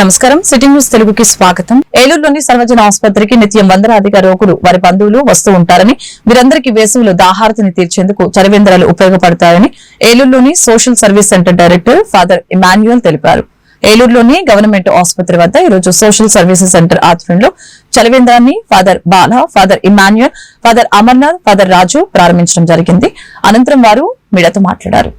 నమస్కారం. City news తెలుగుకి స్వాగతం. ఏలూరులోని సర్వజన ఆసుపత్రికి నిత్యం వందలాదిక రోగులు వారి బంధువులు వస్తూ ఉంటారని వీరందరికీ వేసవిలో దాహారతిని తీర్చేందుకు చరవేంద్రాలు ఉపయోగపడతాయని ఏలూరులోని social service center director father Emmanuel తెలిపారు. ఏలూరులోని గవర్నమెంట్ ఆసుపత్రి వద్ద ఈరోజు సోషల్ సర్వీసెస్ సెంటర్ ఆధ్వర్యంలో చలివేంద్రాన్ని father Bala father Emmanuel father Amarnath father Raju ప్రారంభించడం జరిగింది. అనంతరం వారు మీడియాతో మాట్లాడారు.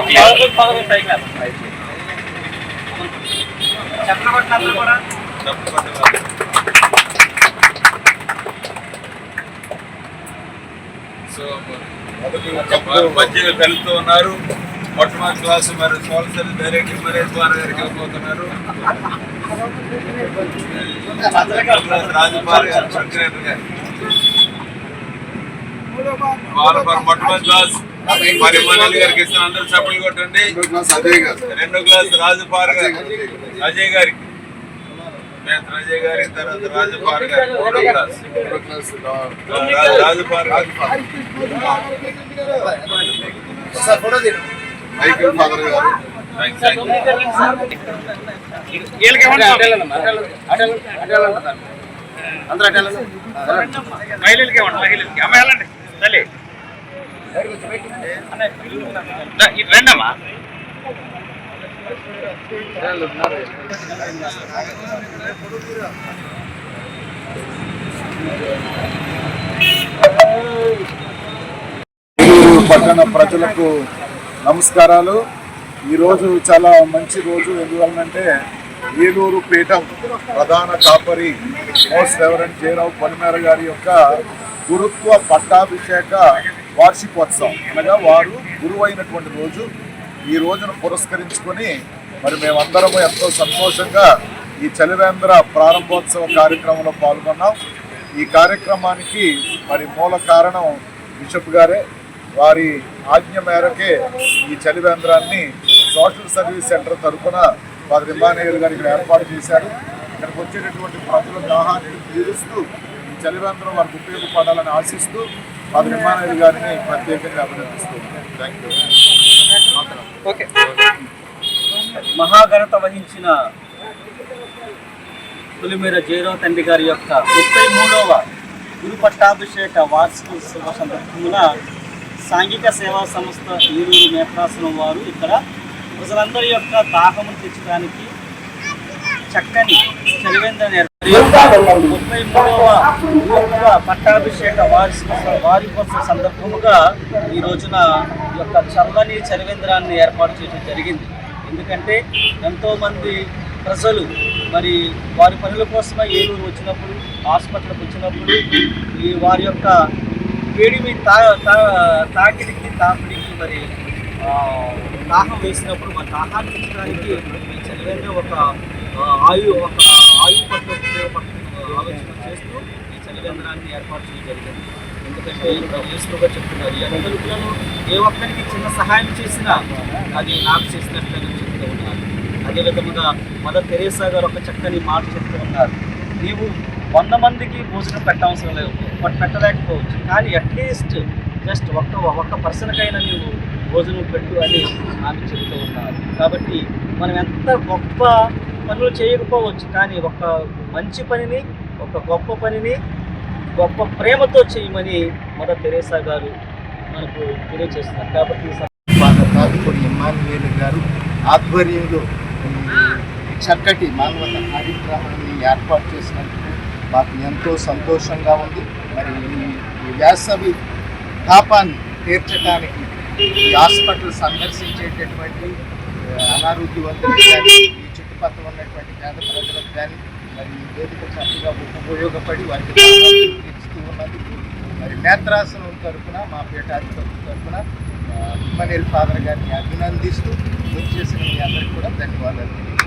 సో మొదటి మధ్యలో కలుపుతూ ఉన్నారు మొట్టమొదటి క్లాసు మరి సోల్ సర్వీస్ డైరెక్టర్ మరి ద్వారా గారికి వెళ్ళిపోతున్నారు రాజుపాల్ గారు సెక్రటరీ గారు వాళ్ళ మరి మొట్టమొదటి క్లాస్ మరి మనల్ గారికి ఇస్తున్న అందరూ చప్పట్లు కొట్టండి రెండో క్లాస్ రాజుపాల్ గారు అజయ్ గారికి అజయ్ గారికి తర్వాత రాజుపాల్ గారు మూడో క్లాస్ రా- రాజుపాల్ గారు మైకేల్ ఫాదర్ గారు మహిళలకి ఇవ్వండి మహిళలకి అమ్మ వెళ్ళండి తల్లి రెండమ్మా. పట్టణ ప్రజలకు నమస్కారాలు. ఈరోజు చాలా మంచి రోజు. ఎందువలనంటే ఏలూరు పీఠం ప్రధాన కాపరి మోస్ట్ రెవరెంట్ జయరావు పనిమేర గారి యొక్క గురుత్వ పట్టాభిషేక వార్షికోత్సవం. అనగా వారు గురువైనటువంటి రోజు ఈ రోజును పురస్కరించుకొని మరి మేమందరము ఎంతో సంతోషంగా ఈ చలివేంద్ర ప్రారంభోత్సవ కార్యక్రమంలో పాల్గొన్నాం. ఈ కార్యక్రమానికి మరి మూల కారణం బిషప్ గారే. వారి ఆజ్ఞ మేరకే ఈ చలివేంద్రాన్ని సోషల్ సర్వీస్ సెంటర్ తరఫున వారి ఇమానియల్ గారు ఇక్కడ ఏర్పాటు చేశారు. ఇక్కడికి వచ్చేటటువంటి ప్రజల దాహాన్ని తీరుస్తూ ఈ చలివేంద్రం వారికి ఉపయోగపడాలని ఆశిస్తూ వారి ఇమానియల్ గారిని ప్రత్యేకంగా అభినందిస్తున్నాను. థ్యాంక్ యూ మహాఘనత వహించిన పులిమేర జయరావు తండ్రి గారి యొక్క ముప్పై మూడవ గురు పట్టాభిషేక వార్షికోత్సవ సందర్భమున సాంఘిక సేవా సంస్థ ఏలూరు మేత్రాసనం వారు ఇక్కడ ప్రజలందరి యొక్క దాహము తెచ్చడానికి చక్కని ఏర్పాటు ముప్పై మూడవ పట్టాభిషేక వార్షిక కోసం సందర్భముగా ఈ రోజున ఈ యొక్క చల్లని చరివేంద్రాన్ని ఏర్పాటు చేయడం జరిగింది. ఎందుకంటే ఎంతోమంది ప్రజలు మరి వారి పనుల కోసమే ఏలూరు వచ్చినప్పుడు హాస్పిటల్కి వచ్చినప్పుడు ఈ వారి యొక్క వేడిమి తా తా- తాకిడికి తాకిడికి మరి దాహం వేసినప్పుడు మరి దాహాన్ని తీర్చడానికి ఈ చలివేంద్రం ఒక ఆయు ఒక ఆయు పట్ల ఉపయోగపడుతున్న ఆలోచన చేస్తూ ఈ చలివేంద్రాన్ని ఏర్పాటు చేయడం జరిగింది. ఎందుకంటే యేసుగా చెప్తున్నారు ఈ అందరిలో ఏ ఒక్కరికి చిన్న సహాయం చేసినా అది నాకు చేసినట్లుగా చెప్తూ ఉన్నారు అదే విధముగా మదర్ తెరేసా గారు ఒక చక్కని మాట చెప్తూ ఉన్నారు నీవు వంద మందికి భోజనం పెట్టవసరం లేదు పెట్టలేకపోవచ్చు కానీ అట్లీస్ట్ జస్ట్ ఒక్క ఒక్క పర్సన్కైనా నీవు భోజనం పెట్టు అని ఆమె చెప్తూ ఉన్నారు. కాబట్టి మనం ఎంత గొప్ప పనులు చేయకపోవచ్చు కానీ ఒక మంచి పనిని ఒక గొప్ప పనిని గొప్ప ప్రేమతో చేయమని మదర్ తెరేసా గారు మనకు తెలియజేస్తున్నారు. కాబట్టి ఈ ఫాదర్ గారు ఆధ్వర్యంలో చక్కటి మానవత కార్యక్రమాన్ని ఏర్పాటు చేసినందుకు మాకు ఎంతో సంతోషంగా ఉంది. మరి ఈ- వేసవి తాపాన్ని తీర్చడానికి ఈ హాస్పిటల్ సందర్శించేటటువంటి ఆ, అనారోగ్యవంతులకు చుట్టుపక్కల ఉన్నటువంటి పేద ప్రజలకు కానీ మరి ఈ వేదిక చక్కగా ఉపయోగపడి వారికి దాహాన్ని తీర్చుతూ ఉన్నందుకు మరి నేత్రాసనం తరఫున మా పీఠాధిపతి తరఫున ఇమ్మనేల్ ఫాదర్ గారిని అభినందిస్తూ చేసిన మీ అందరికీ కూడా ధన్యవాదాలు.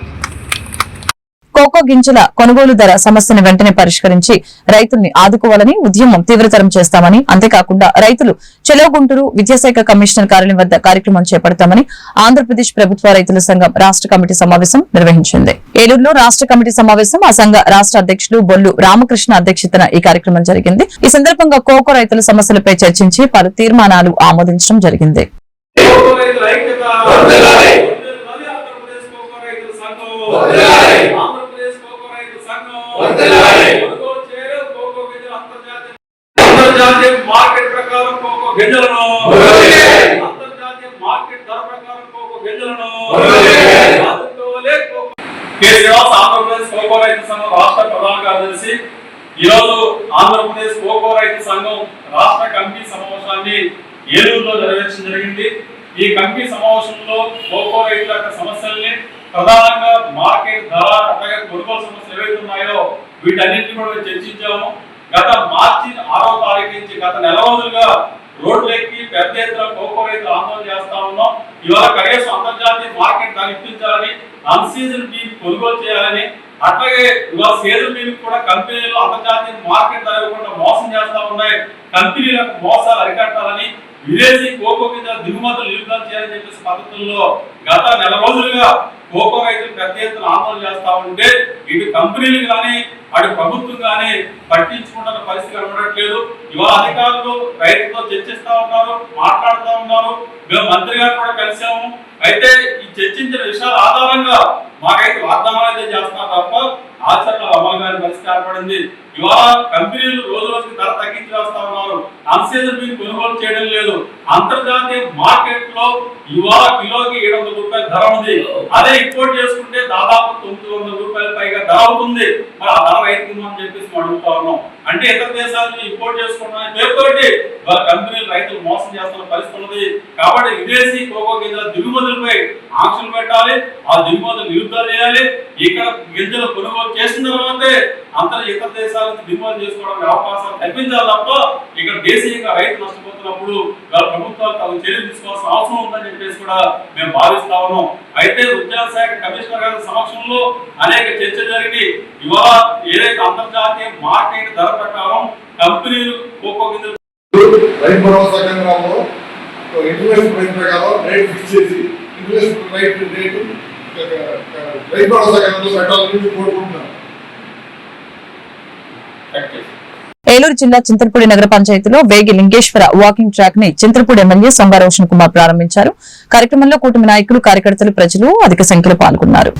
కోకో గింజల కొనుగోలు ధర సమస్యను వెంటనే పరిష్కరించి రైతుల్ని ఆదుకోవాలని ఉద్యమం తీవ్రతరం చేస్తామని అంతేకాకుండా రైతులు చెలో గుంటూరు విద్యాశాఖ కమిషనర్ కార్యాలయం వద్ద కార్యక్రమం చేపడతామని ఆంధ్రప్రదేశ్ ప్రభుత్వ రైతుల సంఘం రాష్ట కమిటీ సమావేశం నిర్వహించింది. ఏలూరులో రాష్ట కమిటీ సమావేశం ఆ సంఘ రాష్ట అధ్యక్షులు బొల్లు రామకృష్ణ అధ్యక్షతన ఈ కార్యక్రమం జరిగింది. ఈ సందర్భంగా కోకో రైతుల సమస్యలపై చర్చించి పలు తీర్మానాలు ఆమోదించడం జరిగింది ఐక్యత ఆంధ్రప్రదేశ్ కోకో రైతుల సంఘం ఆంధ్రప్రదేశ్ కొనుగోలు చేయడం కోకో గింజలు అంతర్జాతీయ అంతర్జాతీయ మార్కెట్ ప్రకారం కోకో గింజలను అంతర్జాతీయ మార్కెట్ ధర ప్రకారం కోకో గింజలను అందుకోలే cocoa K Srinivas Andhra Pradesh cocoa రైతు సంఘం రాష్ట్ర ప్రధాన కార్యదర్శి ఈ రోజు ఆంధ్రప్రదేశ్ కోకో రైతు సంఘం రాష్ట్ర కమిటీ సమావేశాన్ని ఏలూరులో నిర్వహించడం జరిగింది ఈ కమిటీ సమావేశంలో కోకో రైతుల యొక్క సమస్యల్ని ప్రధానంగా మార్కెట్ ధర అట్లాగే కొనుగోలు సమస్యలు ఏవైతే ఉన్నాయో వీటన్నింటినీ కూడా మేము చర్చించాము గత మార్చి ఆరో తారీఖు నుంచి గత నెల రోజులుగా రోడ్లెక్కి పెద్ద ఎత్తున కోకో రైతులు ఆందోళన చేస్తా ఉన్నాం ఇవాళ కనీసం అంతర్జాతీయ మార్కెట్ అన్సీజన్ బీన్ కొనుగోలు చేయాలని అట్లాగే ఇవాళ సీజన్ బీన్ కూడా కంపెనీలు అంతర్జాతీయ మార్కెట్ ధర మోసం చేస్తా ఉన్నాయి. కంపెనీలకు మోసాలు అరికట్టాలని విదేశీ కోకో కింద దిగుమతులు నిలుపుదల చేయాలని చెప్పేసి పద్ధతుల్లో గత నెల రోజులుగా కోకో రైతులు పెద్ద ఎత్తున ఆందోళన చేస్తా ఉంటే ఇటు కంపెనీలు కానీ వాడి ప్రభుత్వం కానీ పట్టించుకుంటున్న పరిస్థితి కనబడట్లేదు. ఇవాళ అధికారులు రైతులతో చర్చిస్తా ఉన్నారు మాట్లాడుతూ ఉన్నారు. మేము మంత్రి గారు కూడా కలిసాము అయితే ఈ చర్చించిన విషయాల ఆధారంగా మాకైతే వాగ్దానాలు అయితే చేస్తున్నారు తప్ప ఆచరణలో అమలు కాని పరిస్థితి ఏర్పడింది. ఇవాళ కంపెనీలు రోజు రోజుకి ధర తగ్గించి వేస్తా ఉన్నారు. అన్సీజన్ బిల్ కొనుగోలు చేయడం లేదు. అంతర్జాతీయ మార్కెట్లో ఇవాళ కిలోకి ఏడు వందల రూపాయల ధర ఉంది. అదే ఇంపోర్ట్ చేసుకుంటే దాదాపు తొమ్మిది వందల రూపాయల పైగా ధర అవుతుంది. మరి ఆ ధర రైతులు అని చెప్పేసి అడుగుతా ఉన్నాం. అంటే ఇతర దేశాల నుంచి ఇంపోర్ట్ చేసుకుంటున్న పేరుతోటి వాళ్ళ కంపెనీలు రైతులు మోసం చేస్తున్న పరిస్థితి ఉన్నది. కాబట్టి విదేశీ కోకో గింజల దిగుమతులపై ఆంక్షలు పెట్టాలి. ఆ దిగుమతులు నిలుపుదల చేయాలి. ఇక్కడ గింజలు కొనుగోలు చేసిన తర్వాతే అంతర ఇతర దేశాలకు దిగుమతి చేసుకోవడానికి అవకాశాలు కల్పించాలి తప్ప ఇక్కడ దేశీయంగా రైతు నష్టపోతున్నప్పుడు వాళ్ళ ప్రభుత్వాలు తగు చర్యలు తీసుకోవాల్సిన అవసరం ఉందని చెప్పేసి కూడా మేము భావిస్తా ఉన్నాం. అయితే ఉద్యోగ శాఖ కమిషనర్ గారి సమక్షంలో అనేక చర్చ జరిగి ఇవాళ ఏదైతే అంతర్జాతీయ మార్కెట్ ధర ప్రకారం కంపెనీలు ఒక్కొక్క గింజలు రైతు భరోసా కేంద్రాల్లో ఇంటర్నేషనల్ ప్రకారం రేట్ ఫిక్స్ చేసి ఇంటర్నేషనల్ రేటు రైతు భరోసా కేంద్రంలో పెట్టాలని కోరుకుంటున్నాను ఏలూరు జిల్లా చింతలపూడి నగర పంచాయతీలో వేగి లింగేశ్వర వాకింగ్ ట్రాక్ని చింతలపూడి ఎమ్మెల్యే సొంగ కుమార్ ప్రారంభించారు. కార్యక్రమంలో కూటమి నాయకులు కార్యకర్తలు ప్రజలు అధిక సంఖ్యలో పాల్గొన్నారు.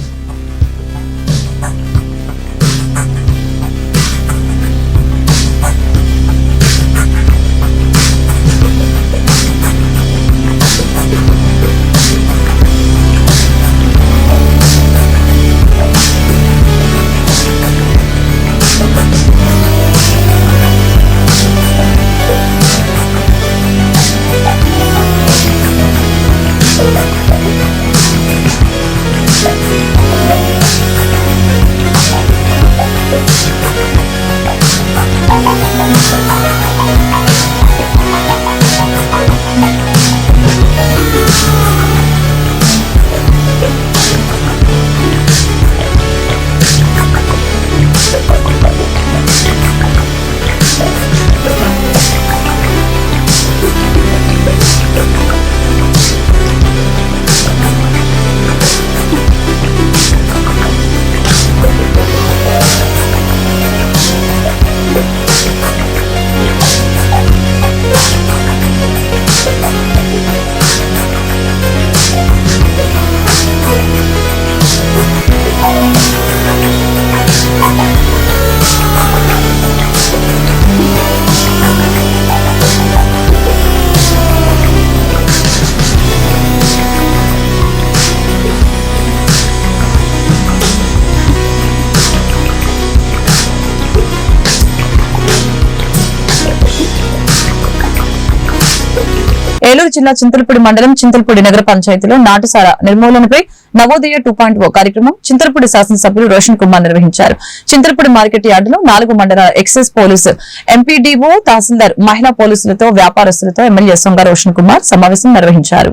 జిల్లా చింతలపూడి మండలం చింతలపూడి నగర పంచాయతీలో నాటుసారా నిర్మూలనపై నవోదయ టూ పాయింట్ ఓ కార్యక్రమం చింతలపూడి శాసనసభ్యులు రోషన్ కుమార్ నిర్వహించారు. చింతలపూడి మార్కెట్ యార్డులో నాలుగు మండల ఎక్సైజ్ పోలీసు ఎంపీడీఓ తహసీల్దార్ మహిళా పోలీసులతో వ్యాపారస్తులతో ఎమ్మెల్యే సొంగ రోషన్ కుమార్ సమావేశం నిర్వహించారు.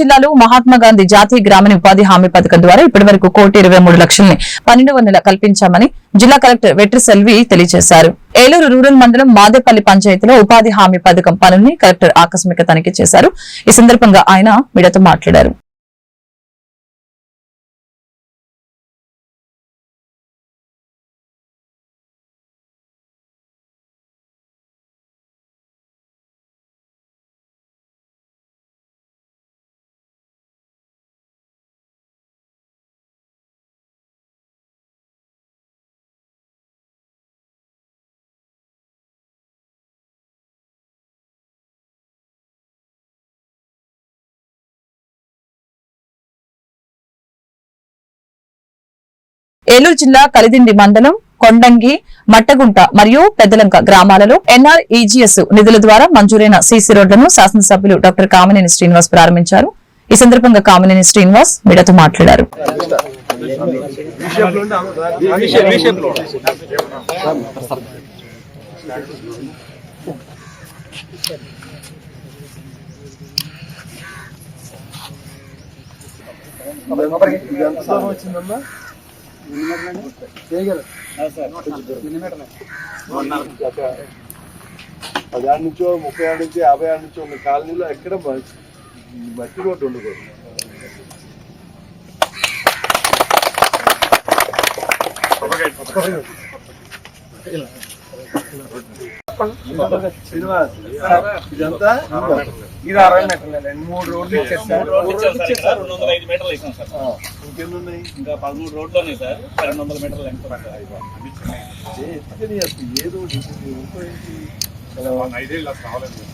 జిల్లాలో మహాత్మా గాంధీ జాతీయ గ్రామీణ ఉపాధి హామీ పథకం ద్వారా ఇప్పటి వరకు కోటి ఇరవై మూడు లక్షల్ని పన్నెండవ నెల కల్పించామని జిల్లా కలెక్టర్ వెట్రి సెల్వి తెలియజేశారు. ఏలూరు రూరల్ మండలం మాదేపల్లి పంచాయతీలో ఉపాధి హామీ పథకం పనుల్ని కలెక్టర్ ఆకస్మిక తనిఖీ చేశారు. ఈ సందర్భంగా ఆయన మీడియాతో మాట్లాడారు. ఏలూరు జిల్లా కలిదిండి మండలం కొండంగి మట్టగుంట మరియు పెద్దలంక గ్రామాలలో ఎన్ఆర్ఈజీఎస్ నిధుల ద్వారా మంజూరైన సీసీ రోడ్లను శాసనసభ్యులు డాక్టర్ కామినేని శ్రీనివాస్ ప్రారంభించారు. ఈ సందర్భంగా కామినేని శ్రీనివాస్ మీడియాతో మాట్లాడారు. పదిహేడు నుంచో ముప్పై ఏడు నుంచి యాభై ఏడు నుంచో ఉన్న కాలనీలో ఎక్కడ మట్టి రోడ్డు ఉండకూడదు శ్రీనివాస్ ఇదంతా? ఇది అరవై మీటర్లు మూడు రోడ్లు ఇచ్చేస్తారు రెండు వందల ఐదు మీటర్లు వేసాం సార్. ఇంకెన్ని ఉన్నాయి ఇంకా పదమూడు రోడ్లు ఉన్నాయి సార్ రెండు వందల మీటర్లు అసలు ఏదో? ఐదేళ్ళు అసలు రావాలని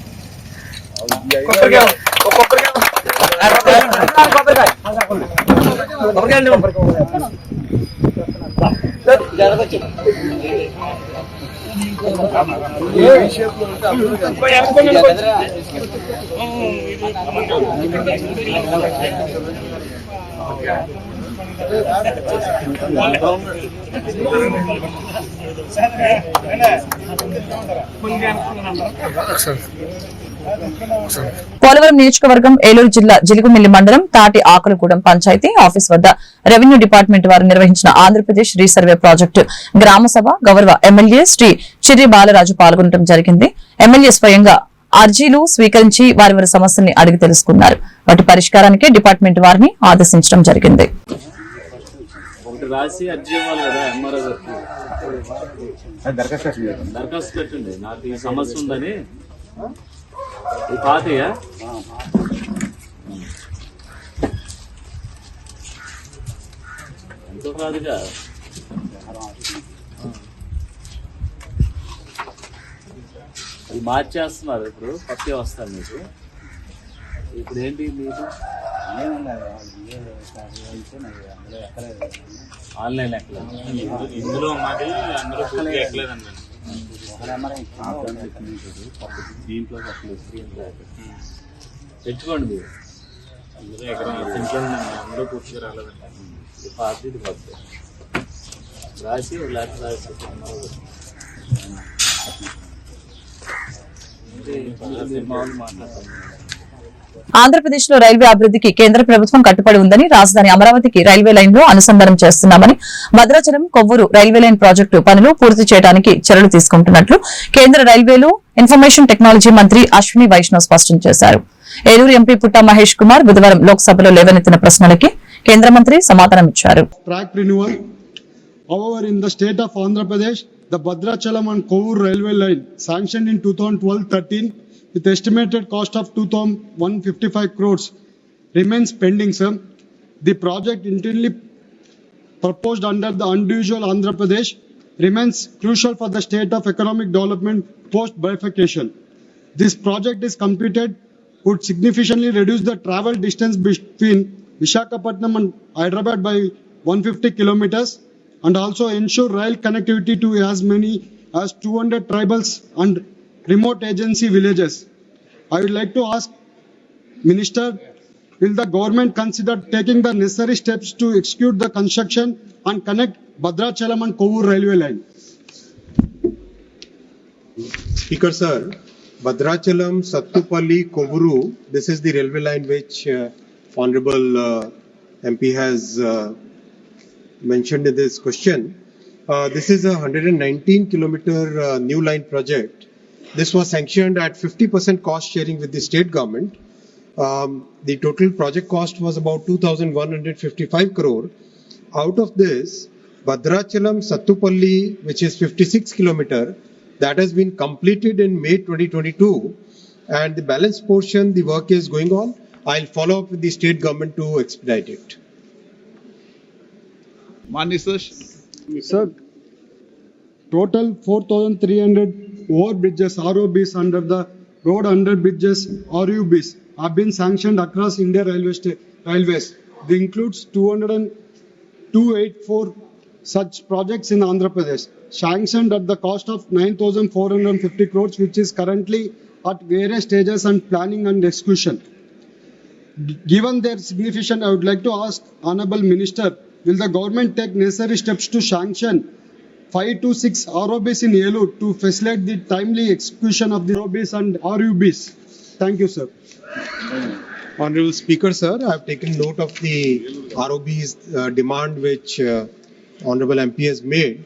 పోలవరం నియోజకవర్గం ఏలూరు జిల్లా జిలుగుమిల్లి మండలం తాటి ఆకులగూడెం పంచాయతీ ఆఫీస్ వద్ద రెవెన్యూ డిపార్ట్మెంట్ వారు నిర్వహించిన ఆంధ్రప్రదేశ్ రీసర్వే ప్రాజెక్టు గ్రామసభ గౌరవ ఎమ్మెల్యే శ్రీ చిర్రి బాలరాజు పాల్గొనడం జరిగింది. ఎమ్మెల్యే స్వయంగా అర్జీలు స్వీకరించి వారి వారి సమస్యల్ని అడిగి తెలుసుకున్నారు. వాటి పరిష్కారానికి డిపార్ట్మెంట్ వారిని ఆదేశించడం జరిగింది. ఒకటి రాసి అర్జీ ఇవ్వాలి కదా ఎంఆర్ఓ గారికి. దరఖాస్తు పెట్టండి. నాకు ఈ సమస్య ఉందని. ఈ పాతయా ఎంతో కాదుగా అది మార్చేస్తున్నారు ఇప్పుడు. పత్తి వస్తాను మీకు. ఇప్పుడు ఏంటి మీకు? ఆన్లైన్ ఇందులో ఉన్నది అందరూ పూర్తిగా ఎక్కలేదండి. దీంట్లో తెచ్చుకోండి మీరు. అందరూ ఎక్కడ ఉందండి అందరూ పూర్తిగా రాలేదండి. ఇది కొత్త రాసి లెటర్ రాసి మామూలు ఆంధ్రప్రదేశ్లో రైల్వే అభివృద్ధికి కేంద్ర ప్రభుత్వం కట్టుబడి ఉందని రాజధాని అమరావతికి రైల్వే లైన్లో అనుసంధానం చేస్తున్నామని Bhadrachalam Kovvur railway line project పనులు పూర్తి చేయడానికి చర్యలు తీసుకుంటున్నట్లు కేంద్ర రైల్వేలు ఇన్ఫర్మేషన్ టెక్నాలజీ మంత్రి అశ్విని వైష్ణవ్ స్పష్టం చేశారు ఏలూరు ఎంపీ పుట్ట మహేష్ కుమార్ బుధవారం లోక్సభలో లేవనెత్తిన ప్రశ్నలకి కేంద్ర మంత్రి సమాధానం ఇచ్చారు renewal. However, in the state of Andhra Pradesh, the Bhadrachalam and Kovur railway line sanctioned in 2012-13 with estimated cost of 2,155 crores remains pending, sir. The project internally proposed under the unusual Andhra Pradesh remains crucial for the state of economic development post bifurcation. This project is completed would significantly reduce the travel distance between Vishakhapatnam and Hyderabad by 150 kilometers and also ensure rail connectivity to as many as 200 tribals and remote agency villages. I would like to ask Minister, will the government consider taking the necessary steps to execute the construction and connect Bhadrachalam and Kovur railway line? Speaker sir, Bhadrachalam, Sattupalli, Kovuru. This is the railway line which uh, Honorable uh, MP has uh, mentioned in this question. Uh, this is a 119 kilometer uh, new line project. This was sanctioned at 50% cost sharing with the state government. Um, the total project cost was about 2,155 crore. Out of this, Bhadrachalam Sattupalli, which is 56 kilometer, that has been completed in May 2022, and the balance portion, the work is going on. I'll follow up with the state government to expedite it. Sir, total 4,300 over bridges, ROBs under the road under bridges, RUBs have been sanctioned across India railways. They includes 200 284 such projects in Andhra Pradesh, sanctioned at the cost of 9,450 crores, which is currently at various stages and planning and execution. Given their significance, I would like to ask Honorable Minister, will the government take necessary steps to sanction five to six ROBs in Eluru to facilitate the timely execution of the ROBs and RUBs thank you sir honourable speaker sir I taken note of the ROBs demand which honourable MPs made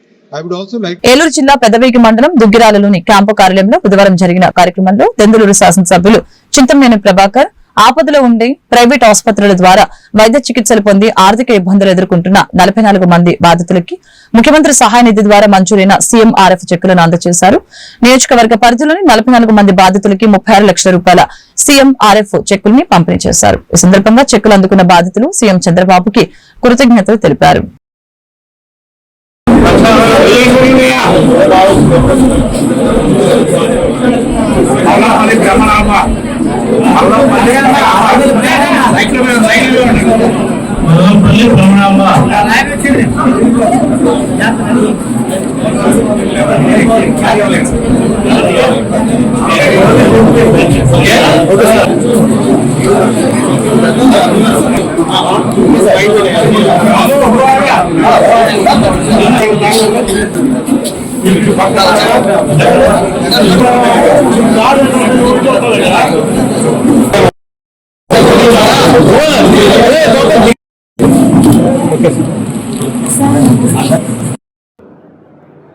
Eluru జిల్లా పెదవేగి మండలం దుగ్గిరాలలోని camp కార్యాలయంలో బుధవారం జరిగిన కార్యక్రమంలో దెందులూరు శాసనసభ్యులు చింతమనేని ప్రభాకర్ ఆపదలో ఉండే private ఆసుపత్రుల ద్వారా వైద్య చికిత్సలు పొంది ఆర్థిక ఇబ్బందులు ఎదుర్కొంటున్న నలభై నాలుగు మంది బాధితులకి ముఖ్యమంత్రి సహాయ నిధి ద్వారా మంజూరైన సీఎంఆర్ఎఫ్ చెక్కులను అందజేశారు. నియోజకవర్గ పరిధిలోని నలభై నాలుగు మంది బాధితులకి ముప్పై ఆరు లక్షల రూపాయల సీఎంఆర్ఎఫ్ చెక్కుల్ని పంపిణీ చేశారు. ఈ సందర్భంగా చెక్కులు అందుకున్న బాధితులు సీఎం చంద్రబాబుకి కృతజ్ఞతలు తెలిపారు. మల్లంపల్లి రమణమ్మ పక్కన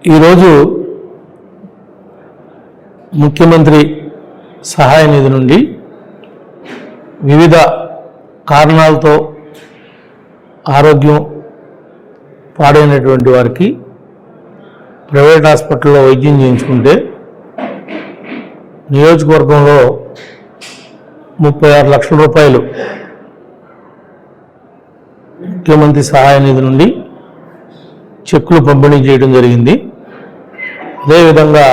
ఈరోజు ముఖ్యమంత్రి సహాయ నిధి నుండి వివిధ కారణాలతో ఆరోగ్యం పాడైనటువంటి వారికి ప్రైవేట్ హాస్పిటల్లో వైద్యం చేయించుకుంటే నియోజకవర్గంలో ముప్పై ఆరు లక్షల రూపాయలు ముఖ్యమంత్రి సహాయ నిధి నుండి చెక్కులు పంపిణీ చేయడం జరిగింది. అదేవిధంగా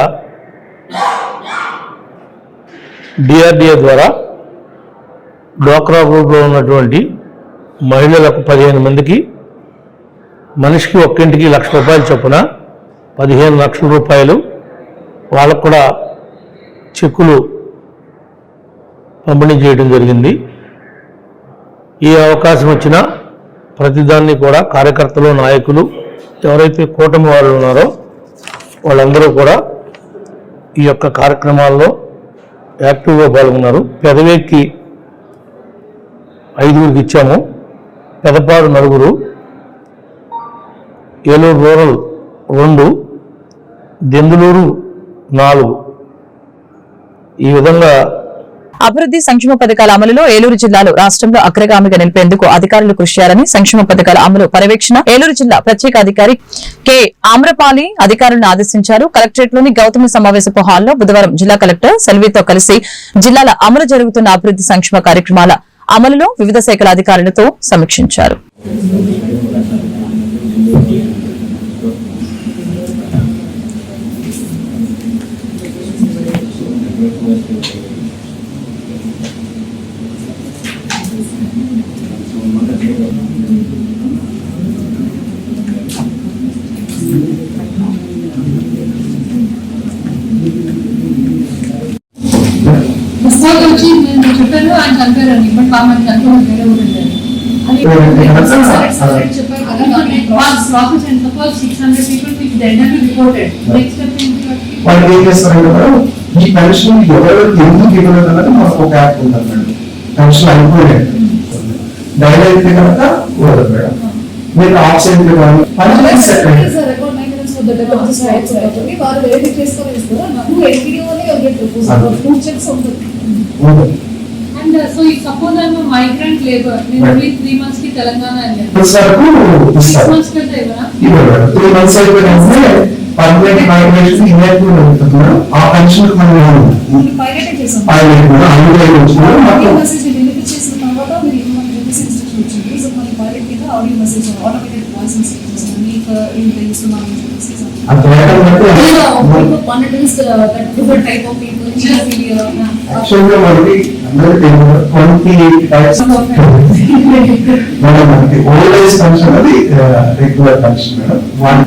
డిఆర్డిఏ ద్వారా డ్వాక్రా గ్రూప్లో ఉన్నటువంటి మహిళలకు పదిహేను మందికి మనిషికి ఒక్కింటికి లక్ష రూపాయలు చొప్పున పదిహేను లక్షల రూపాయలు వాళ్ళకు కూడా చెక్కులు పంపిణీ చేయడం జరిగింది. ఈ అవకాశం వచ్చినా ప్రతిదాన్ని కూడా కార్యకర్తలు నాయకులు ఎవరైతే కూటమి వాళ్ళు ఉన్నారో వాళ్ళందరూ కూడా ఈ యొక్క కార్యక్రమాల్లో యాక్టివ్గా పాల్గొన్నారు. పెదవేక్కి ఐదుగురికి ఇచ్చాము. పెదపాడు నలుగురు ఏలూరు రూరల్ రెండు దెందులూరు నాలుగు. ఈ విధంగా అభివృద్ధి సంక్షేమ పథకాల అమలులో ఏలూరు జిల్లాలో రాష్ట్రంలో అగ్రగామిగా నిలిపేందుకు అధికారులు కృషి చేయాలని సంక్షేమ పథకాల అమలు పర్యవేక్షణ ఏలూరు జిల్లా ప్రత్యేక అధికారి కె. ఆమ్రపాలి అధికారులను ఆదేశించారు. కలెక్టరేట్లోని గౌతమి సమావేశపు హాల్లో బుధవారం జిల్లా కలెక్టర్ సెల్వీతో కలిసి జిల్లాల అమలు జరుగుతున్న అభివృద్ధి సంక్షేమ కార్యక్రమాల అమలులో వివిధ శాఖల అధికారులతో సమీక్షించారు. పుస్తకాలు వచ్చి నేను చెప్పాను ఆయన చనిపోయారని బట్ పాప మంది చనిపోవడం వేరే ఏం చేస్తారంటే ఈ పెన్షన్ ఎవరెవరు ఎందుకు ఇవ్వలేదు అన్నది ఒక యాప్ ఉంటుంది పెన్షన్ అయిపోలేదు డైలీ అయితే కనుక ఇవ్వదు మేడం. మీరు ఆప్షన్ పని వెరిఫై చేసుకొని ఇస్తారు నాకు ప్రపోజల్? చెక్స్ ఉంటుంది. అండ్ సో ఈ సపోజ్ ఐఎమ్ మైగ్రెంట్ లేబర్ నేను ఓన్లీ త్రీ మంత్స్కి తెలంగాణ వెళ్ళాను సిక్స్ మంత్స్ కంటే ఇవ్వనా? ఇవ్వరు. మేడం త్రీ మంత్స్ అయిపోయినంటే పర్మనెంట్ మైగ్రేషన్ ఇన్యాక్టివ్ ఉంటుంది మేడం ఆ పెన్షన్ మనం మీరు పైలట్ చేసాం. పైలట్ మేడం అందులో వచ్చినారు ఆడియో మొత్తం మెసేజ్ డెలివరీ చేసిన తర్వాత మీరు ఇవ్వమని చెప్పేసి ఇన్స్ట్రక్షన్ వచ్చింది సో మన పైలట్ కింద audio message automated voice message మీకు చెప్పేసి పన్నెండు డిఫరెంట్ టైప్ ఆఫ్ యాక్చువల్గా మనకి అందరికీ ట్వంటీ టైప్స్ మేడం మనకి ఓల్డ్ ఏజ్ పెన్షన్ అది రెగ్యులర్ పెన్షన్ మేడం. వన్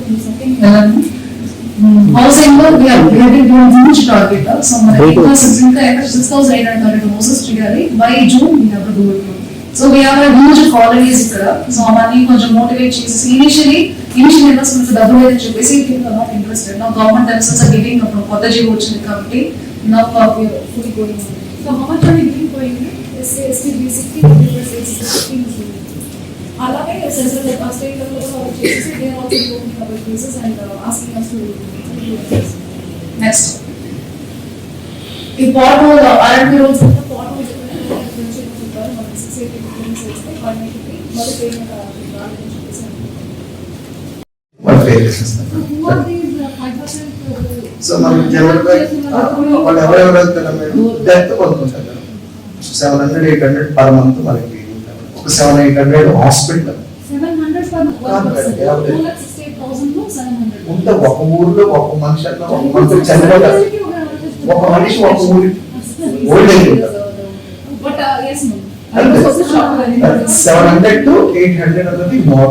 హౌసింగ్లో we are we are doing huge target so మన ఇంకా ఇంకా ఎయిట్ హండ్రెడ్ టార్గెట్ మోసెస్ చేయాలి by June we have to do it. So we have a huge colonies ఇక్కడ. So అవన్నీ కొంచెం మోటివేట్ చేసి ఇనిషియలీ ఇనిషియల్ డబ్బులు అయితే చెప్పేసి అప్పుడు కొత్త జీవో వచ్చింది కాబట్టి now we are fully going on so how much are we giving for you SC ST బీసీకి అలాగే సెంట్రల్ స్టేట్ లెవెల్ కూడా వాళ్ళు చేసేసి they also going our cases and asking us to next ఈ పాట్ హోల్ ఆర్ఎంపీ రూల్స్ అంతా pothole చెప్పారు మనకి six eighty fifteens వేస్తే వాటికి మళ్ళీ పేమెంట్ రాలేదని చెప్పేసి వన్ పే చేసేస్తాం సో మనకి జనరల్గా వాళ్ళు ఎవరెవరు వెళ్తారా మేడం డెత్ కొనుక్కుంటారు madam seven hundred eight hundred per month మనకి. ఒక సెవెన్ ఎయిట్ హండ్రెడ్ హాస్పిటల్ ఉంటే ఒక ఊర్లో ఒక మనిషి అన్న ఒక మనిషి చనిపోతారు. ఒక మనిషి ఒక ఊరి. Old seven hundred to eight hundred అన్నది మోర్